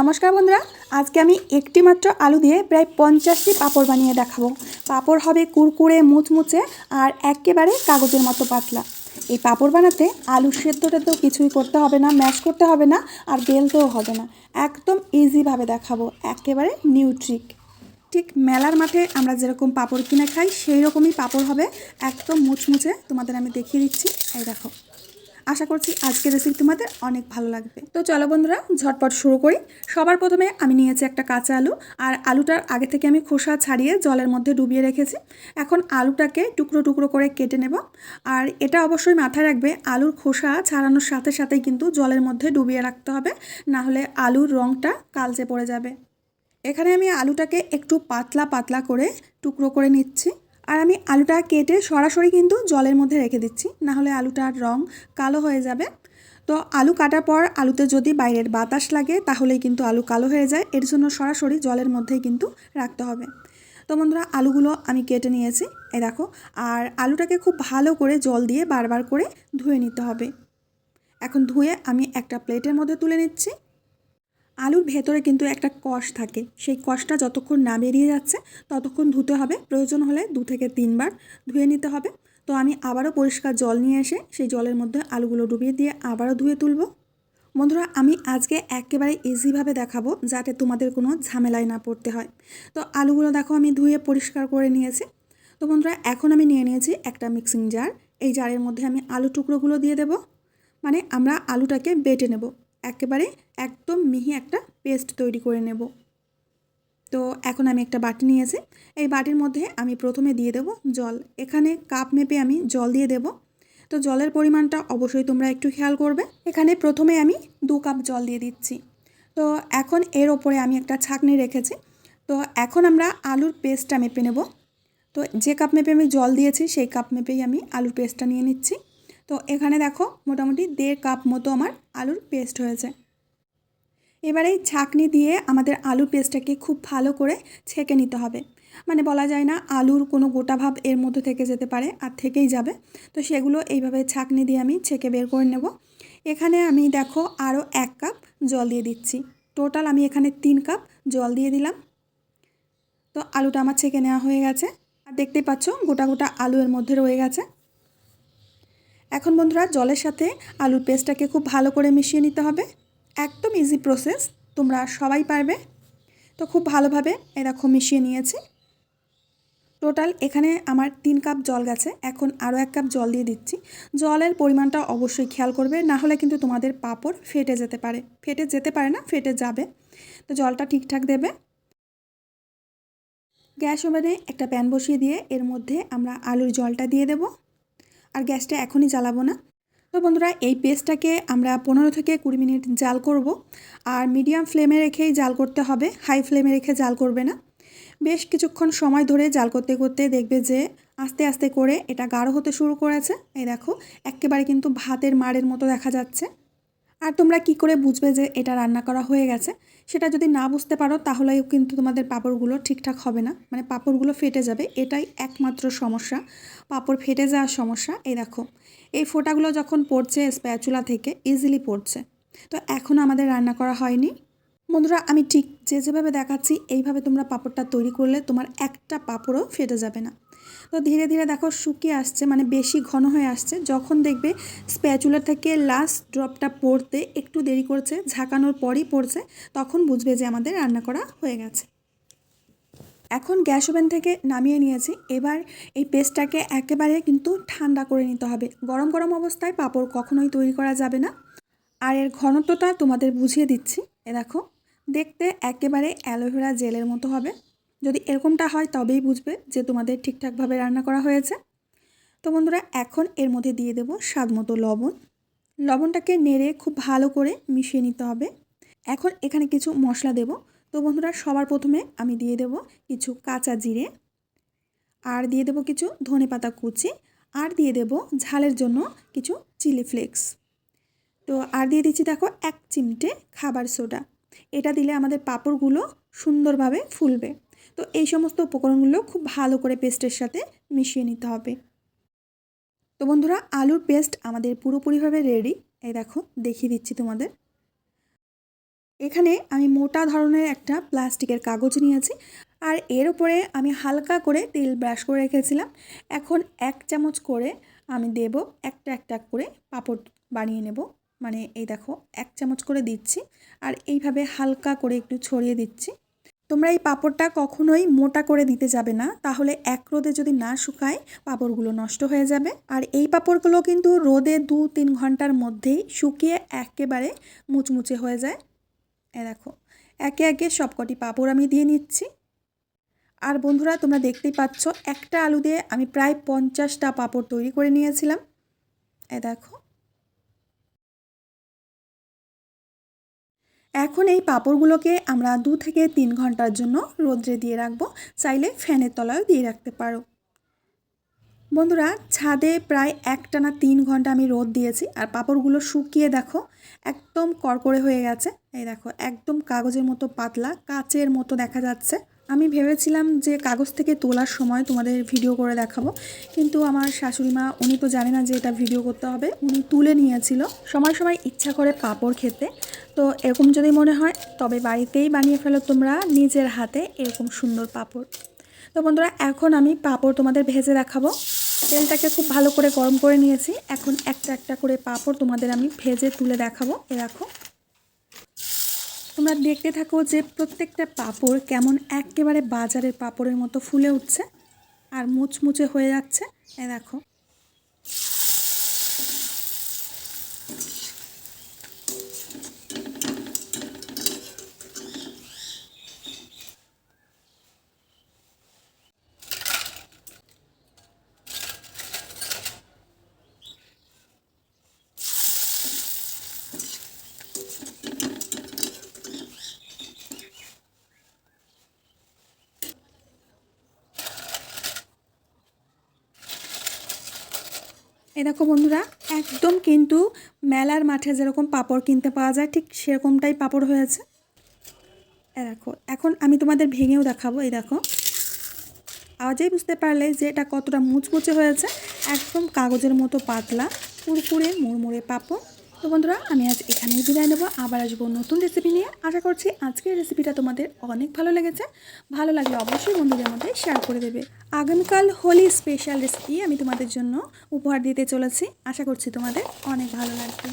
নমস্কার বন্ধুরা, আজকে আমি একটি মাত্র আলু দিয়ে প্রায় পঞ্চাশটি পাঁপড় বানিয়ে দেখাবো। পাঁপড় হবে কুরকুরে, মুচমুচে আর একেবারে কাগজের মতো পাতলা। এই পাঁপড় বানাতে আলু সেদ্ধটা তো কিছুই করতে হবে না, ম্যাশ করতে হবে না আর বেলতেও হবে না। একদম ইজিভাবে দেখাবো, একেবারে নিউট্রিক ঠিক মেলার মাঠে আমরা যেরকম পাঁপড় কিনে খাই সেই রকমই পাঁপড় হবে। একদম মুচমুচে তোমাদের আমি দেখিয়ে দিচ্ছি, এই দেখো। আশা করছি আজকের রেসিপি তোমাদের অনেক ভালো লাগবে। তো চলো বন্ধুরা, ঝটপট শুরু করি। সবার প্রথমে আমি নিয়েছি একটা কাঁচা আলু, আর আলুটার আগে থেকে আমি খোসা ছাড়িয়ে জলের মধ্যে ডুবিয়ে রেখেছি। এখন আলুটাকে টুকরো টুকরো করে কেটে নেব, আর এটা অবশ্যই মাথায় রাখবে, আলুর খোসা ছাড়ানোর সাথে সাথেই কিন্তু জলের মধ্যে ডুবিয়ে রাখতে হবে না হলে আলুর রঙটা কালচে পড়ে যাবে। এখানে আমি আলুটাকে একটু পাতলা পাতলা করে টুকরো করে নিচ্ছি। আর আমি আলুটা কেটে সরাসরি কিন্তু জলের মধ্যে রেখে দিচ্ছি না হলে আলুটার রং কালো হয়ে যাবে। তো আলু কাটার পর আলুতে যদি বাইরের বাতাস লাগে, তাহলেই কিন্তু আলু কালো হয়ে যায়। এর জন্য সরাসরি জলের মধ্যেই কিন্তু রাখতে হবে। তো বন্ধুরা, আলুগুলো আমি কেটে নিয়েছি, এ দেখো। আর আলুটাকে খুব ভালো করে জল দিয়ে বারবার করে ধুয়ে নিতে হবে। এখন ধুয়ে আমি একটা প্লেটের মধ্যে তুলে নিচ্ছি। আলুর ভেতরে কিন্তু একটা কষ থাকে। সেই কষটা যতক্ষণ না বেরিয়ে যাচ্ছে, ততক্ষণ ধুতে হবে। প্রয়োজন হলে দু থেকে তিনবার ধুয়ে নিতে হবে। তো আমি আবারও পরিষ্কার জল নিয়ে এসে সেই জলের মধ্যে আলুগুলো ডুবিয়ে দিয়ে আবারও ধুয়ে তুলব। বন্ধুরা, আমি আজকে একেবারে ইজিভাবে দেখাবো যাতে তোমাদের কোনো ঝামেলায় না পড়তে হয়। তো আলুগুলো দেখো আমি ধুয়ে পরিষ্কার করে নিয়েছি। তো বন্ধুরা, এখন আমি নিয়ে নিয়েছি একটা মিক্সিং জার এই জারের মধ্যে আমি আলু টুকরোগুলো দিয়ে দেব। মানে আমরা আলুটাকে বেটে নেব। একেবারে একদম মিহি একটা পেস্ট তৈরি করে নেব। তো এখন আমি একটা বাটি নিয়েছি। এই বাটির মধ্যে আমি প্রথমে দিয়ে দেব জল। এখানে কাপ মেপে আমি জল দিয়ে দেব। তো জলের পরিমাণটা অবশ্যই তোমরা একটু খেয়াল করবে। এখানে প্রথমে আমি দু কাপ জল দিয়ে দিচ্ছি। তো এখন এর ওপরে আমি একটা ছাকনি রেখেছি। তো এখন আমরা আলুর পেস্টটা মেপে নেব। তো যে কাপ মেপে আমি জল দিয়েছি, সেই কাপ মেপেই আমি আলুর পেস্টটা নিয়ে নিচ্ছি। তো এখানে দেখো মোটামুটি দেড় কাপ মতো আমার আলুর পেস্ট হয়েছে। এবারে এই ছাঁকনি দিয়ে আমাদের আলুর পেস্টটাকে খুব ভালো করে ছেঁকে নিতে হবে। মানে বলা যায় না আলুর কোনো গোটা ভাব এর মধ্যে থেকে যেতে পারে আর থেকেই যাবে। তো সেগুলো এইভাবে ছাঁকনি দিয়ে আমি ছেঁকে বের করে নেব। এখানে আমি দেখো আরও এক কাপ জল দিয়ে দিচ্ছি। টোটাল আমি এখানে তিন কাপ জল দিয়ে দিলাম। তো আলুটা আমার ছেঁকে নেওয়া হয়ে গেছে। আর দেখতেই পাচ্ছ গোটা গোটা আলু এর মধ্যে রয়ে গেছে। এখন বন্ধুরা জলের সাথে আলুর পেস্টটাকে খুব ভালো করে মিশিয়ে নিতে হবে। একদম ইজি প্রসেস তোমরা সবাই পারবে। তো খুব ভালোভাবে এরকম মিশিয়ে নিয়েছি। টোটাল এখানে আমার তিন কাপ জল গেছে। এখন আরও এক কাপ জল দিয়ে দিচ্ছি। জলের পরিমাণটা অবশ্যই খেয়াল করবে, না হলে কিন্তু তোমাদের পাঁপড় ফেটে যেতে পারে। ফেটে যেতে পারে না, ফেটে যাবে। তো জলটা ঠিকঠাক দেবে। গ্যাস ওভেনে একটা প্যান বসিয়ে দিয়ে এর মধ্যে আমরা আলুর জলটা দিয়ে দেব। আর গ্যাসটা এখনই জ্বালাবো না। তো বন্ধুরা, এই পেস্টটাকে আমরা পনেরো থেকে কুড়ি মিনিট জাল করব। আর মিডিয়াম ফ্লেমে রেখেই জাল করতে হবে। হাই ফ্লেমে রেখে জাল করবে না। বেশ কিছুক্ষণ সময় ধরে জাল করতে করতে দেখবে যে আস্তে আস্তে করে এটা গাঢ় হতে শুরু করেছে। এই দেখো, একেবারে কিন্তু ভাতের মাড়ের মতো দেখা যাচ্ছে। আর তোমরা কি করে বুঝবে যে এটা রান্না করা হয়ে গেছে? সেটা যদি না বুঝতে পারো তাহলেও কিন্তু তোমাদের পাঁপড়গুলো ঠিকঠাক হবে না। মানে পাঁপড়গুলো ফেটে যাবে। এটাই একমাত্র সমস্যা। পাঁপড় ফেটে যাওয়ার সমস্যা। এই দেখো, এই ফোঁটাগুলো যখন পড়ছে স্প্যাচুলা থেকে ইজিলি পড়ছে। তো এখনও আমাদের রান্না করা হয়নি। বন্ধুরা, আমি ঠিক যে যেভাবে দেখাচ্ছি, এইভাবে তোমরা পাঁপড়টা তৈরি করলে তোমার একটা পাঁপড়ও ফেটে যাবে না। তো ধীরে ধীরে দেখো শুকিয়ে আসছে মানে বেশি ঘন হয়ে আসছে। যখন দেখবে স্প্যাচুলা থেকে লাস্ট ড্রপটা পড়তে একটু দেরি করছে, ঝাঁকানোর পরই পড়ছে, তখন বুঝবে যে আমাদের রান্না করা হয়ে গেছে। এখন গ্যাস ওভেন থেকে নামিয়ে নিয়েছি। এবার এই পেস্টটাকে একেবারে কিন্তু ঠান্ডা করে নিতে হবে। গরম গরম অবস্থায় পাঁপড় কখনোই তৈরি করা যাবে না। আর এর ঘনত্বটা তোমাদের বুঝিয়ে দিচ্ছি। এ দেখো, দেখতে একেবারে অ্যালোভেরা জেলের মতো হবে। যদি এরকমটা হয় তবেই বুঝবে যে তোমাদের ঠিকঠাকভাবে রান্না করা হয়েছে। তো বন্ধুরা, এখন এর মধ্যে দিয়ে দেব স্বাদ মতো লবণ। লবণটাকে নেড়ে খুব ভালো করে মিশিয়ে নিতে হবে। এখন এখানে কিছু মশলা দেব। তো বন্ধুরা, সবার প্রথমে আমি দিয়ে দেব কিছু কাঁচা জিরে। আর দিয়ে দেব কিছু ধনে পাতা কুচি। আর দিয়ে দেব ঝালের জন্য কিছু চিলি ফ্লেক্স। তো আর দিয়ে দিচ্ছি দেখো এক চিমটে খাবার সোডা। এটা দিলে আমাদের পাঁপড়গুলো সুন্দরভাবে ফুলবে। তো এই সমস্ত উপকরণগুলো খুব ভালো করে পেস্টের সাথে মিশিয়ে নিতে হবে। তো বন্ধুরা, আলুর পেস্ট আমাদের পুরোপুরিভাবে রেডি এই দেখো, দেখিয়ে দিচ্ছি তোমাদের। এখানে আমি মোটা ধরনের একটা প্লাস্টিকের কাগজ নিয়েছি আর এর উপরে আমি হালকা করে তেল ব্রাশ করে রেখেছিলাম। এখন এক চামচ করে আমি দেব একটা একটা করে পাপড় বানিয়ে নেব। মানে এই দেখো, এক চামচ করে দিচ্ছি আর এইভাবে হালকা করে একটু ছড়িয়ে দিচ্ছি। তোমরা এই পাঁপড়টা কখনোই মোটা করে দিতে যাবে না, তাহলে এক রোদে যদি না শুকায়, পাঁপড়গুলো নষ্ট হয়ে যাবে। আর এই পাঁপড়গুলো কিন্তু রোদে দু তিন ঘণ্টার মধ্যেই শুকিয়ে একেবারে মুচমুচে হয়ে যায়। এ দেখো, একে একে সবকটি পাঁপড় আমি দিয়ে নিচ্ছি। আর বন্ধুরা, তোমরা দেখতেই পাচ্ছ, একটা আলু দিয়ে আমি প্রায় পঞ্চাশটা পাঁপড় তৈরি করে নিয়েছিলাম। এ দেখো এখন এই পাঁপড়গুলোকে আমরা দু থেকে তিন ঘণ্টার জন্য রোদ্রে দিয়ে রাখব। চাইলে ফ্যানের তলায়ও দিয়ে রাখতে পারো। বন্ধুরা, ছাদে প্রায় একটানা তিন ঘণ্টা আমি রোদ দিয়েছি আর পাঁপড়গুলো শুকিয়ে দেখো, একদম কড়কড়ে হয়ে গেছে। এই দেখো, একদম কাগজের মতো পাতলা, কাচের মতো দেখা যাচ্ছে। আমি ভেবেছিলাম যে কাগজ থেকে তোলার সময় তোমাদের ভিডিও করে দেখাবো, কিন্তু আমার শাশুড়ি মা উনি তো জানে না যে এটা ভিডিও করতে হবে, উনি তুলে নিয়েছিল। সময় সময় ইচ্ছা করে পাপড় খেতে। তো এরকম যদি মনে হয়, তবে বাড়িতেই বানিয়ে ফেলো তোমরা নিজের হাতে এরকম সুন্দর পাপড়। তো বন্ধুরা, এখন আমি পাপড় তোমাদের ভেজে দেখাবো। তেলটাকে খুব ভালো করে গরম করে নিয়েছি। এখন একটা একটা করে পাপড় তোমাদের আমি ভেজে তুলে দেখাবো। এ দেখো তোমরা দেখতে থাকো যে প্রত্যেকটা পাঁপড় কেমন একেবারে বাজারের পাঁপড়ের মতো ফুলে উঠছে আর মুচমুচে হয়ে যাচ্ছে। এ দেখো। এই দেখো বন্ধুরা, একদম কিন্তু মেলার মাঠে যেরকম পাপড় কিনতে পাওয়া যায়, ঠিক সেরকমটাই পাপড় হয়েছে এ দেখো, এখন আমি তোমাদের ভেঙেও দেখাবো, এই দেখো। আওয়াজেই বুঝতে পারলে যে এটা কতটা মুচমুচে হয়েছে, একদম কাগজের মতো পাতলা, কুরকুরে, মুড়মুড়ে পাঁপড়। তো বন্ধুরা, আমি আজ এখানেই বিদায় নেব। আবার আসব নতুন রেসিপি নিয়ে। আশা করছি আজকের রেসিপিটা তোমাদের অনেক ভালো লেগেছে। ভালো লাগলে অবশ্যই বন্ধুদের মধ্যে শেয়ার করে দেবে। আগামীকাল হোলি স্পেশাল রেসিপি আমি তোমাদের জন্য উপহার দিতে চলেছি। আশা করছি তোমাদের অনেক ভালো লাগবে।